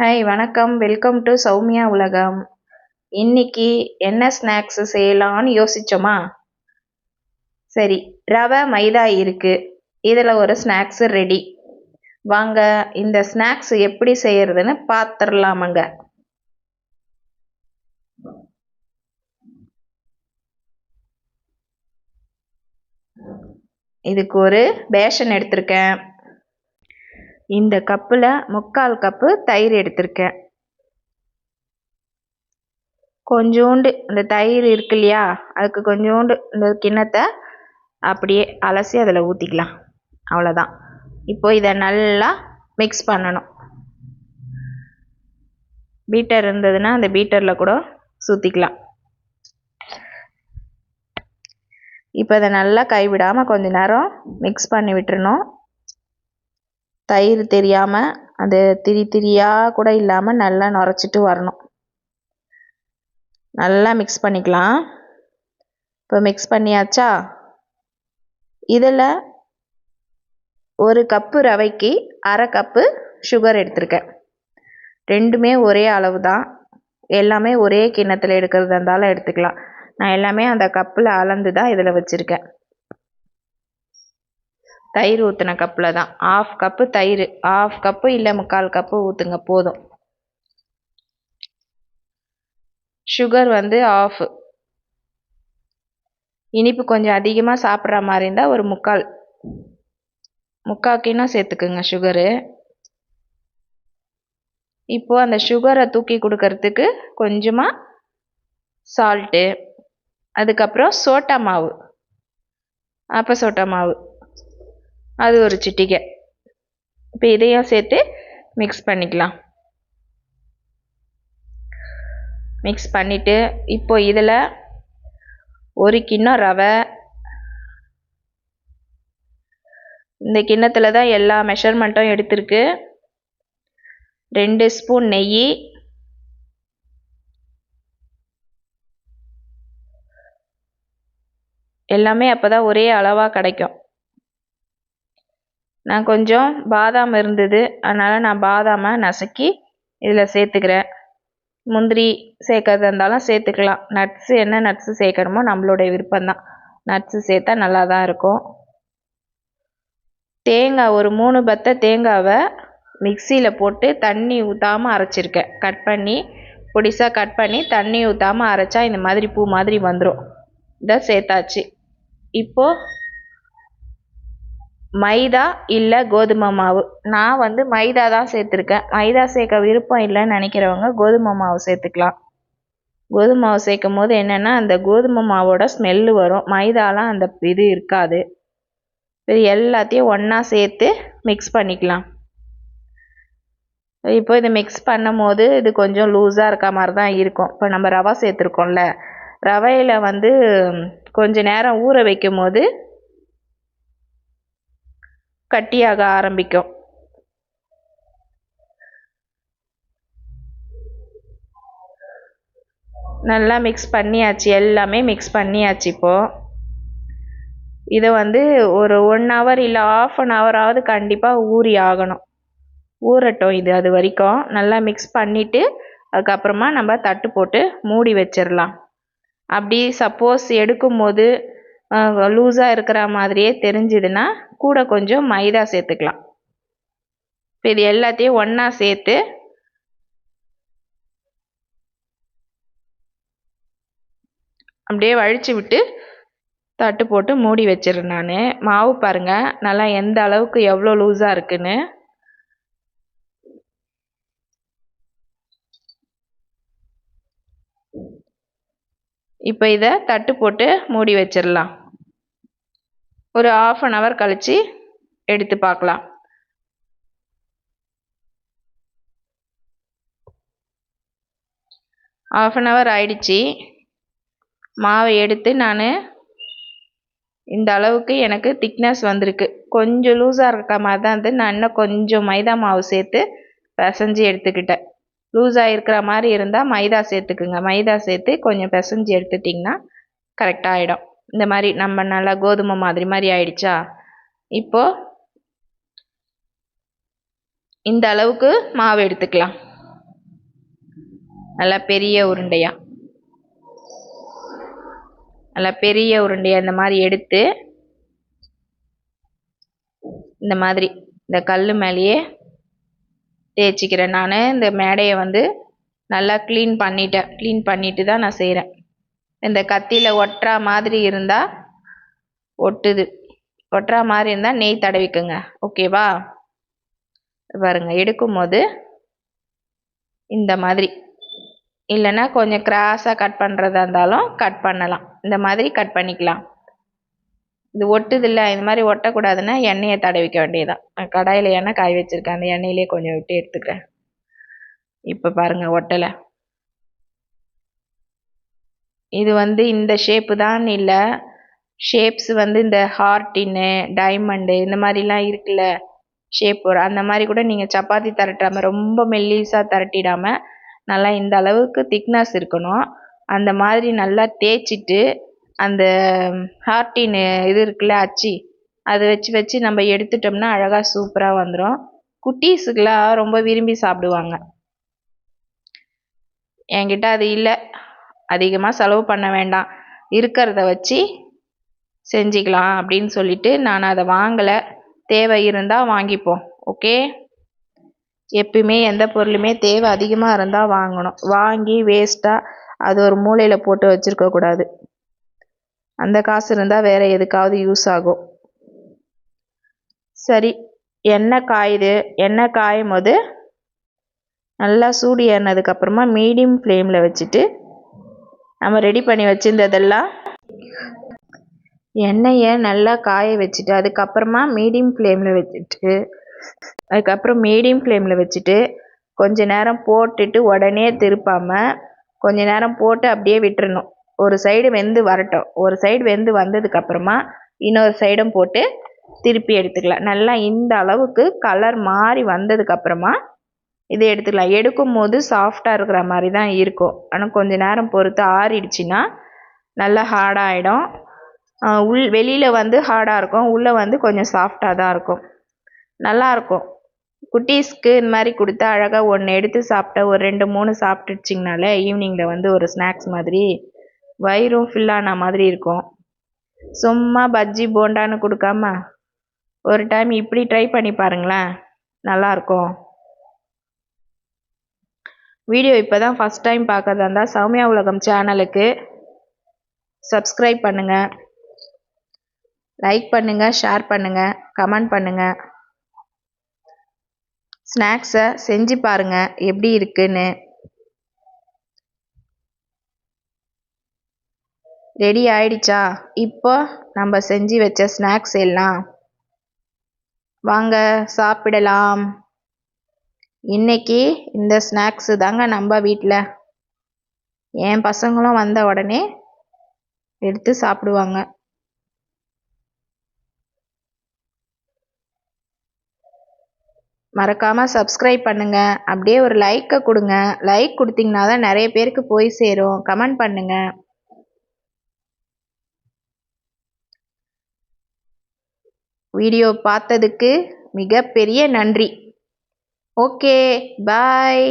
Hi வணக்கம். Welcome to Soumya உலகம். இன்னைக்கு என்ன ஸ்நாக்ஸ் செய்யலான்னு யோசிச்சோமா? சரி ரவை மைதா இருக்கு. இதில் ஒரு ஸ்நாக்ஸ் ரெடி வாங்க இந்த ஸ்நாக்ஸ் எப்படி செய்யறதுன்னு பார்த்துடலாமங்க இதுக்கு ஒரு பேஷன் எடுத்திருக்கேன். இந்த கப்பில் முக்கால் கப்பு தயிர் எடுத்திருக்கேன். கொஞ்சோண்டு இந்த தயிர் இருக்கு இல்லையா அதுக்கு கொஞ்சோண்டு இந்த கிண்ணத்தை அப்படியே அலசி அதில் ஊற்றிக்கலாம் அவ்வளோதான் இப்போ இதை நல்லா மிக்ஸ் பண்ணணும். பீட்டர் இருந்ததுன்னா அந்த பீட்டரில் கூட சுற்றிக்கலாம் இப்போ இதை நல்லா கைவிடாமல் கொஞ்ச நேரம் மிக்ஸ் பண்ணி விட்டுறணும். தயிர் தெரியாமல் அது திரி திரியாக கூட இல்லாமல் நல்லா நுரைச்சிட்டு வரணும். நல்லா மிக்ஸ் பண்ணிக்கலாம். இப்போ மிக்ஸ் பண்ணியாச்சா? இதில் ஒரு கப்பு ரவைக்கு அரை கப்பு சுகர் எடுத்திருக்கேன். ரெண்டுமே ஒரே அளவு தான் எல்லாமே ஒரே கிண்ணத்தில் எடுக்கிறதா இருந்தாலும் எடுத்துக்கலாம். நான் எல்லாமே அந்த கப்பில் அளந்து தான் இதில் வச்சுருக்கேன். தயிர் ஊற்றின கப்பில் தான். ஆஃப் கப்பு தயிர் ஆஃப் கப்பு இல்லை முக்கால் கப்பு ஊற்றுங்க போதும். சுகர் வந்து ஆஃப் இனிப்பு கொஞ்சம் அதிகமாக சாப்பிட்ற மாதிரி இருந்தால் ஒரு முக்கால் முக்கால் கிண்ணம் சேர்த்துக்குங்க சுகரு இப்போது அந்த சுகரை தூக்கி கொடுக்கறதுக்கு கொஞ்சமாக சால்ட்டு அதுக்கப்புறம் சோட்டா மாவு. அப்போ சோட்டா மாவு. அது ஒரு சிட்டிகை. இப்போ இதையும் சேர்த்து மிக்ஸ் பண்ணிக்கலாம். மிக்ஸ் பண்ணிவிட்டு இப்போ இதில் ஒரு கிண்ணம் ரவை. இந்த கிண்ணத்தில் தான் எல்லா மெஷர்மெண்ட்டும் எடுத்திருக்கு. ரெண்டு ஸ்பூன் நெய். எல்லாமே அப்போ தான் ஒரே அளவாக கிடைக்கும். நான் கொஞ்சம் பாதாம் இருந்தது. அதனால் நான் பாதாமை நசுக்கி இதில் சேர்த்துக்கிறேன். முந்திரி சேர்க்கறதா இருந்தாலும் சேர்த்துக்கலாம். நட்ஸு என்ன நட்ஸு சேர்க்கணுமோ நம்மளுடைய விருப்பம்தான். நட்ஸு சேர்த்தா நல்லா தான் இருக்கும். தேங்காய் ஒரு மூணு பத்தை தேங்காவை மிக்சியில் போட்டு தண்ணி ஊற்றாமல் அரைச்சிருக்கேன். கட் பண்ணி பொடிசாக கட் பண்ணி தண்ணி ஊற்றாமல் அரைச்சா இந்த மாதிரி பூ மாதிரி வந்துடும் இதை சேர்த்தாச்சு. இப்போது மைதா இல்லை கோதுமை மாவு. நான் வந்து மைதா தான் சேர்த்துருக்கேன். மைதா சேர்க்க விருப்பம் இல்லைன்னு நினைக்கிறவங்க கோதுமை மாவு சேர்த்துக்கலாம். கோதுமை மாவு சேர்க்கும் போது என்னென்னா அந்த கோதுமை மாவோட ஸ்மெல்லு வரும். மைதாலாம் அந்த இது இருக்காது. இது எல்லாத்தையும் ஒன்றா சேர்த்து மிக்ஸ் பண்ணிக்கலாம். இப்போ இதை மிக்ஸ் பண்ணும் போது இது கொஞ்சம் லூஸாக இருக்க மாதிரி தான் இருக்கும். இப்போ நம்ம ரவை சேர்த்துருக்கோம்ல. ரவையில் வந்து கொஞ்ச நேரம் ஊற வைக்கும் போது கட்டியாக ஆரம்பிக்கும். நல்லா மிக்ஸ் பண்ணியாச்சு எல்லாமே மிக்ஸ் பண்ணியாச்சு இப்போது இதை வந்து ஒரு ஒன் ஹவர் இல்லை ஆஃப் அன் ஹவராவது கண்டிப்பாக ஊறி ஆகணும். ஊறட்டும் இது அது வரைக்கும். நல்லா மிக்ஸ் பண்ணிவிட்டு அதுக்கப்புறமா நம்ம தட்டு போட்டு மூடி வச்சிடலாம். அப்படி சப்போஸ் எடுக்கும்போது லூஸாக இருக்கிற மாதிரியே தெரிஞ்சுதுன்னா கூட கொஞ்சம் மைதா சேர்த்துக்கலாம். இப்போ இது எல்லாத்தையும் ஒன்றா சேர்த்து அப்படியே வழித்து விட்டு தட்டு போட்டு மூடி வச்சிடுறேன் நான். மாவு பாருங்கள் நல்லா எந்த அளவுக்கு எவ்வளோ லூஸாக இருக்குன்னு. இப்போ இதை தட்டு போட்டு மூடி வச்சிடலாம். ஒரு ஆஃப் அன் ஹவர் கழித்து எடுத்து பார்க்கலாம். ஆஃப் அன் ஹவர் ஆயிடுச்சு. மாவை எடுத்து நான் இந்த அளவுக்கு எனக்கு திக்னஸ் வந்திருக்கு. கொஞ்சம் லூஸாக இருக்க மாதிரி தான் வந்து நான் இன்னும் கொஞ்சம் மைதா மாவு சேர்த்து பிசைஞ்சு எடுத்துக்கிட்டேன். லூஸாக இருக்கிற மாதிரி இருந்தால் மைதா சேர்த்துக்குங்க. மைதா சேர்த்து கொஞ்சம் பிசைஞ்சு எடுத்துட்டிங்கன்னா கரெக்டாக ஆகிடும் இந்த மாதிரி நம்ம நல்லா கோதுமை மாதிரி மாதிரி ஆயிடுச்சா? இப்போது இந்த அளவுக்கு மாவு எடுத்துக்கலாம். நல்லா பெரிய உருண்டையாக நல்லா பெரிய உருண்டையாக இந்த மாதிரி எடுத்து இந்த மாதிரி இந்த கல் மேலேயே தேய்ச்சிக்கிறேன். நான் இந்த மேடையை வந்து நல்லா க்ளீன் பண்ணிட்டேன். க்ளீன் பண்ணிட்டு தான் நான் செய்கிறேன் இந்த கத்தியில் ஒட்டுறா மாதிரி இருந்தால் ஒட்டுது. ஒட்டுறா மாதிரி இருந்தால் நெய் தடவிக்குங்க. ஓகேவா பாருங்க எடுக்கும்போது இந்த மாதிரி. இல்லைன்னா கொஞ்சம் கிராஸாக கட் பண்ணுறதா இருந்தாலும் கட் பண்ணலாம். இந்த மாதிரி கட் பண்ணிக்கலாம். இது ஒட்டுதில்ல இந்த மாதிரி ஒட்டக்கூடாதுன்னா எண்ணெயை தடவிக்க வேண்டியதுதான். கடாயில் எண்ணெய் காய வச்சுருக்கேன். அந்த எண்ணெயிலே கொஞ்சம் விட்டு எடுத்துக்கிறேன். இப்போ பாருங்கள் ஒட்டலை. இது வந்து இந்த ஷேப்பு தான் இல்லை. ஷேப்ஸ் வந்து இந்த ஹார்ட்டின்னு டைமண்டு இந்த மாதிரிலாம் இருக்குல்ல ஷேப் வரும் அந்த மாதிரி கூட நீங்கள் சப்பாத்தி திரட்டாமல் ரொம்ப மெல்லிஸாக திரட்டிடாமல் நல்லா இந்த அளவுக்கு திக்னஸ் இருக்கணும். அந்த மாதிரி நல்லா தேய்ச்சிட்டு அந்த ஹார்ட்டின் இது இருக்குல்ல அச்சு அதை வச்சு வச்சு நம்ம எடுத்துட்டோம்னா அழகாக சூப்பராக வந்துடும் குட்டீஸுக்கெலாம் ரொம்ப விரும்பி சாப்பிடுவாங்க. என்கிட்ட அது இல்லை. அதிகமாக செலவு பண்ண வேண்டாம். இருக்கிறத வச்சு செஞ்சுக்கலாம் அப்படின்னு சொல்லிட்டு நான் அதை வாங்கலை. தேவை இருந்தால் வாங்கிப்போம். ஓகே? எப்பயுமே எந்த பொருளுமே தேவை அதிகமாக இருந்தால் வாங்கணும். வாங்கி வேஸ்ட்டாக அது ஒரு மூலையில் போட்டு வச்சுருக்கக்கூடாது அந்த காசு இருந்தால் வேறு எதுக்காவது யூஸ் ஆகும். சரி எண்ணெய் காயுது. எண்ணெய் காயும் போது நல்லா சூடு ஏறினதுக்கப்புறமா மீடியம் ஃப்ளேமில் வச்சுட்டு நம்ம ரெடி பண்ணி வச்சுருந்ததெல்லாம் எண்ணெயை நல்லா காய வச்சுட்டு அதுக்கப்புறமா மீடியம் ஃப்ளேமில் வச்சுட்டு அதுக்கப்புறம் மீடியம் ஃப்ளேமில் வச்சுட்டு கொஞ்ச நேரம் போட்டுட்டு உடனே திருப்பாமல் கொஞ்ச நேரம் போட்டு அப்படியே விட்டுறணும். ஒரு சைடு வெந்து வரட்டும். ஒரு சைடு வெந்து வந்ததுக்கப்புறமா இன்னொரு சைடும் போட்டு திருப்பி எடுத்துக்கலாம். நல்லா இந்த அளவுக்கு கலர் மாறி வந்ததுக்கப்புறமா இதை எடுத்துக்கலாம். எடுக்கும் போது சாஃப்டாக இருக்கிற மாதிரி தான் இருக்கும். ஆனால் கொஞ்ச நேரம் பொறுத்து ஆறிடுச்சின்னா நல்லா ஹார்டாகிடும் உள் வெளியில் வந்து ஹார்டாக இருக்கும். உள்ளே வந்து கொஞ்சம் சாஃப்டாக தான் இருக்கும். நல்லாயிருக்கும் குட்டீஸ்க்கு இந்த மாதிரி கொடுத்தா அழகாக ஒன்று எடுத்து சாப்பிட்டா ஒரு ரெண்டு மூணு சாப்பிட்டுச்சிங்கனாலே ஈவினிங்கில் வந்து ஒரு ஸ்நாக்ஸ் மாதிரி வயிறும் ஃபில்லான மாதிரி இருக்கும். சும்மா பஜ்ஜி போண்டான்னு கொடுக்காம ஒரு டைம் இப்படி ட்ரை பண்ணி பாருங்களேன் நல்லாயிருக்கும் வீடியோ இப்போ தான் ஃபஸ்ட் டைம் பார்க்குறதா இருந்தால் சௌமியா உலகம் சேனலுக்கு சப்ஸ்கிரைப் பண்ணுங்கள் லைக் பண்ணுங்கள் ஷேர் பண்ணுங்கள் கமெண்ட் பண்ணுங்கள் ஸ்நாக்ஸை செஞ்சு பாருங்கள் எப்படி இருக்குன்னு. ரெடி ஆயிடுச்சா? இப்போ நம்ம செஞ்சு வச்ச ஸ்நாக்ஸ் எல்லாம் வாங்க சாப்பிடலாம். இன்னைக்கு இந்த ஸ்நாக்ஸு தாங்க நம்ம வீட்டில் என் பசங்களும் வந்த உடனே எடுத்து சாப்பிடுவாங்க. மறக்காமல் சப்ஸ்கிரைப் பண்ணுங்கள் அப்படியே ஒரு லைக்கை கொடுங்க. லைக் கொடுத்தீங்கன்னா தான் நிறைய பேருக்கு போய் சேரும். கமெண்ட் பண்ணுங்கள் வீடியோ பார்த்ததுக்கு மிகப்பெரிய நன்றி. Okay bye